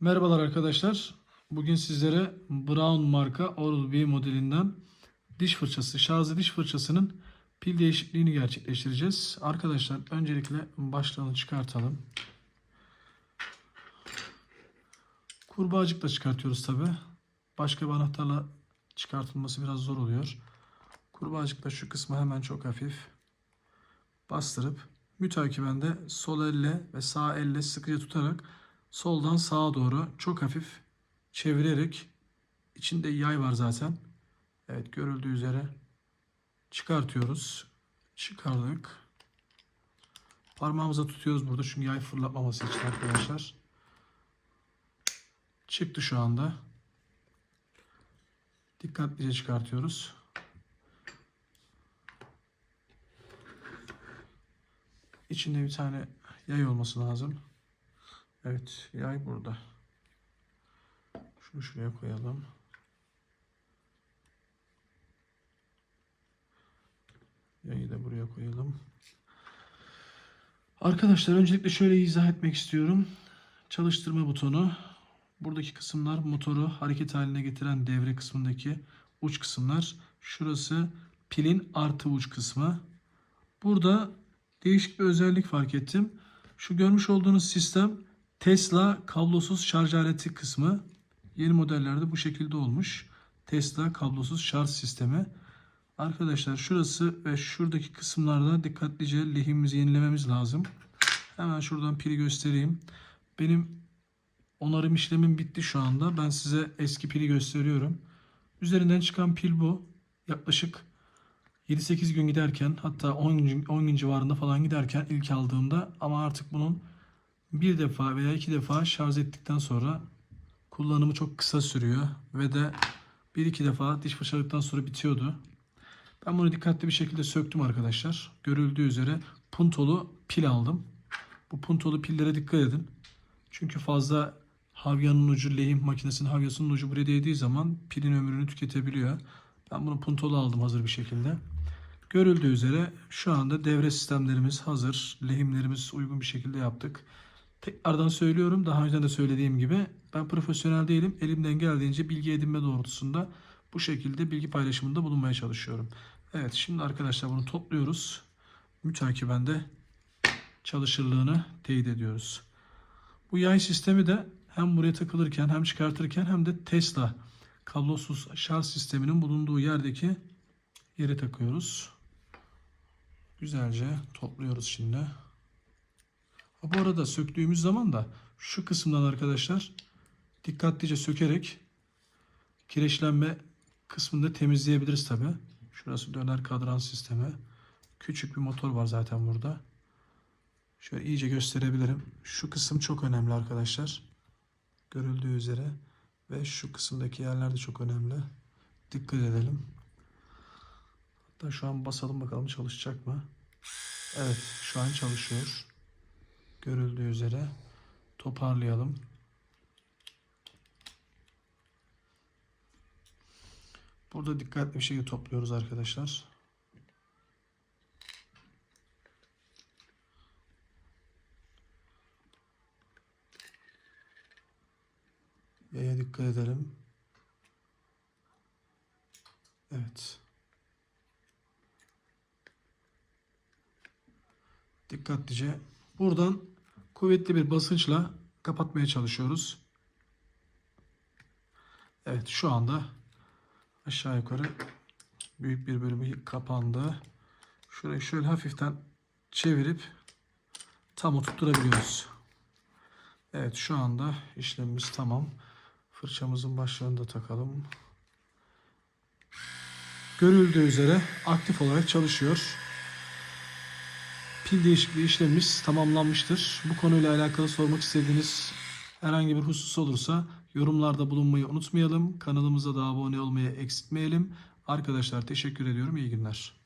Merhabalar arkadaşlar. Bugün sizlere Brown marka Oral-B modelinden diş fırçası, şarjlı diş fırçasının pil değişikliğini gerçekleştireceğiz. Arkadaşlar öncelikle başlığını çıkartalım. Kurbağacıkla çıkartıyoruz tabi. Başka bir anahtarla çıkartılması biraz zor oluyor. Kurbağacıkla şu kısmı hemen çok hafif bastırıp mütakiben de sol elle ve sağ elle sıkıca tutarak soldan sağa doğru çok hafif çevirerek içinde yay var zaten. Evet görüldüğü üzere çıkartıyoruz. Çıkardık. Parmağımıza tutuyoruz burada çünkü yay fırlatmaması için arkadaşlar. Çıktı şu anda. Dikkatlice çıkartıyoruz. İçinde bir tane yay olması lazım. Evet, yay burada. Şunu şuraya koyalım. Yayı da buraya koyalım. Arkadaşlar öncelikle şöyle izah etmek istiyorum. Çalıştırma butonu. Buradaki kısımlar motoru hareket haline getiren devre kısmındaki uç kısımlar. Şurası pilin artı uç kısmı. Burada değişik bir özellik fark ettim. Şu görmüş olduğunuz sistem Tesla kablosuz şarj aleti kısmı. Yeni modellerde bu şekilde olmuş. Tesla kablosuz şarj sistemi. Arkadaşlar şurası ve şuradaki kısımlarda dikkatlice lehimimizi yenilememiz lazım. Hemen şuradan pili göstereyim. Benim onarım işlemim bitti şu anda. Ben size eski pili gösteriyorum. Üzerinden çıkan pil bu. Yaklaşık 7-8 gün giderken hatta 10 gün, 10 gün civarında falan giderken ilk aldığımda ama artık bunun bir defa veya iki defa şarj ettikten sonra kullanımı çok kısa sürüyor ve de bir iki defa diş fırçaladıktan sonra bitiyordu. Ben bunu dikkatli bir şekilde söktüm arkadaşlar. Görüldüğü üzere puntolu pil aldım. Bu puntolu pillere dikkat edin. Çünkü fazla havyanın ucu, lehim makinesinin havyasının ucu buraya değdiği zaman pilin ömrünü tüketebiliyor. Ben bunu puntolu aldım hazır bir şekilde. Görüldüğü üzere şu anda devre sistemlerimiz hazır. Lehimlerimiz uygun bir şekilde yaptık. Tekrardan söylüyorum. Daha önce de söylediğim gibi ben profesyonel değilim. Elimden geldiğince bilgi edinme doğrultusunda bu şekilde bilgi paylaşımında bulunmaya çalışıyorum. Evet şimdi arkadaşlar bunu topluyoruz. Mütakiben de çalışırlığını teyit ediyoruz. Bu yay sistemi de hem buraya takılırken hem çıkartırken hem de Tesla kablosuz şarj sisteminin bulunduğu yerdeki yere takıyoruz. Güzelce topluyoruz şimdi. Bu arada söktüğümüz zaman da şu kısımdan arkadaşlar dikkatlice sökerek kireçlenme kısmını da temizleyebiliriz tabi. Şurası döner kadran sistemi. Küçük bir motor var zaten burada. Şöyle iyice gösterebilirim. Şu kısım çok önemli arkadaşlar. Görüldüğü üzere. Ve şu kısımdaki yerler de çok önemli. Dikkat edelim. Hatta şu an basalım bakalım çalışacak mı? Evet şu an çalışıyor. Görüldüğü üzere. Toparlayalım. Burada dikkatli bir şekilde topluyoruz arkadaşlar. Yaya dikkat edelim. Evet. Dikkatlice buradan kuvvetli bir basınçla kapatmaya çalışıyoruz. Evet şu anda aşağı yukarı büyük bir bölümü kapandı. Şurayı şöyle hafiften çevirip tam oturtturabiliyoruz. Evet şu anda işlemimiz tamam. Fırçamızın başlığını da takalım. Görüldüğü üzere aktif olarak çalışıyor. Pil değişikliği işlemimiz tamamlanmıştır. Bu konuyla alakalı sormak istediğiniz herhangi bir husus olursa yorumlarda bulunmayı unutmayalım. Kanalımıza da abone olmayı eksiltmeyelim. Arkadaşlar teşekkür ediyorum. İyi günler.